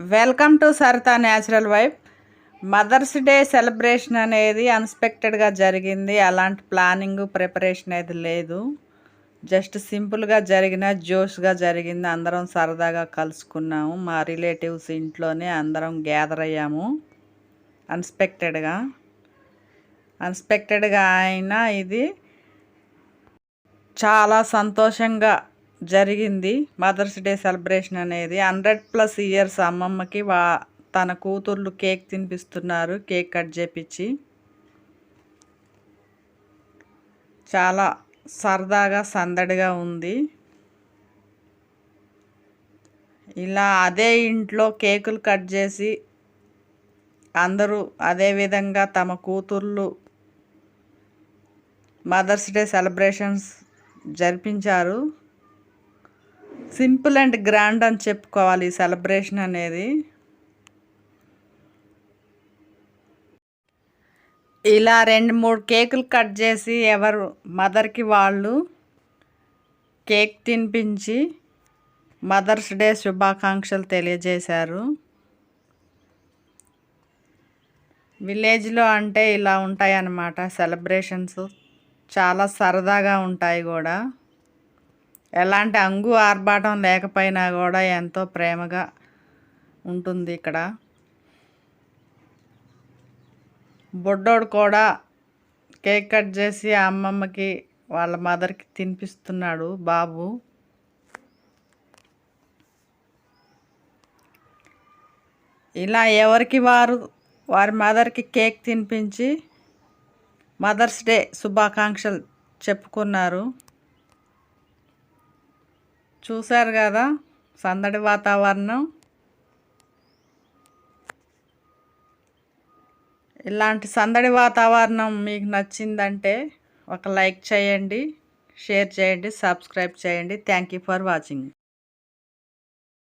Welcome to Saritha natural wife mother's day celebration అనేది అన్ఎక్స్పెక్టెడ్గా జరిగింది. అలాంటి ప్లానింగ్ ప్రిపరేషన్ అయితే లేదు. జస్ట్ సింపుల్గా జరిగిన జోష్గా జరిగింది. అందరం సరదాగా కలుసుకున్నాము. మా రిలేటివ్స్ ఇంట్లోనే అందరం గ్యాదర్ అయ్యాము. అన్ఎక్స్పెక్టెడ్గా అన్ఎక్స్పెక్టెడ్గా అయినా ఇది చాలా సంతోషంగా జరిగింది. మదర్స్ డే సెలబ్రేషన్ అనేది హండ్రెడ్ ప్లస్ ఇయర్స్ అమ్మమ్మకి వా తన కూతుర్లు కేక్ తినిపిస్తున్నారు కేక్ కట్ చేపించి చాలా సరదాగా సందడిగా ఉంది. ఇలా అదే ఇంట్లో కేకులు కట్ చేసి అందరూ అదే విధంగా తమ కూతుర్లు మదర్స్ డే సెలబ్రేషన్స్ జరిపించారు. సింపుల్ అండ్ గ్రాండ్ అని చెప్పుకోవాలి ఈ సెలబ్రేషన్ అనేది. ఇలా రెండు మూడు కేకులు కట్ చేసి ఎవరు మదర్కి వాళ్ళు కేక్ తినిపించి మదర్స్ డే శుభాకాంక్షలు తెలియజేశారు. విలేజ్లో అంటే ఇలా ఉంటాయి అన్నమాట సెలబ్రేషన్స్. చాలా సరదాగా ఉంటాయి కూడా. ఎలాంటి అంగు ఆర్భాటం లేకపోయినా కూడా ఎంతో ప్రేమగా ఉంటుంది ఇక్కడ. బొడ్డోడు కూడా కేక్ కట్ చేసి అమ్మమ్మకి వాళ్ళ మదర్కి తినిపిస్తున్నాడు బాబు. ఇలా ఎవరికి వారు వారి మదర్కి కేక్ తినిపించి మదర్స్ డే శుభాకాంక్షలు చెప్పుకున్నారు. చూశారు కదా సందడి వాతావరణం. ఇలాంటి సందడి వాతావరణం మీకు నచ్చిందంటే ఒక లైక్ చేయండి షేర్ చేయండి సబ్స్క్రైబ్ చేయండి. Thank you for watching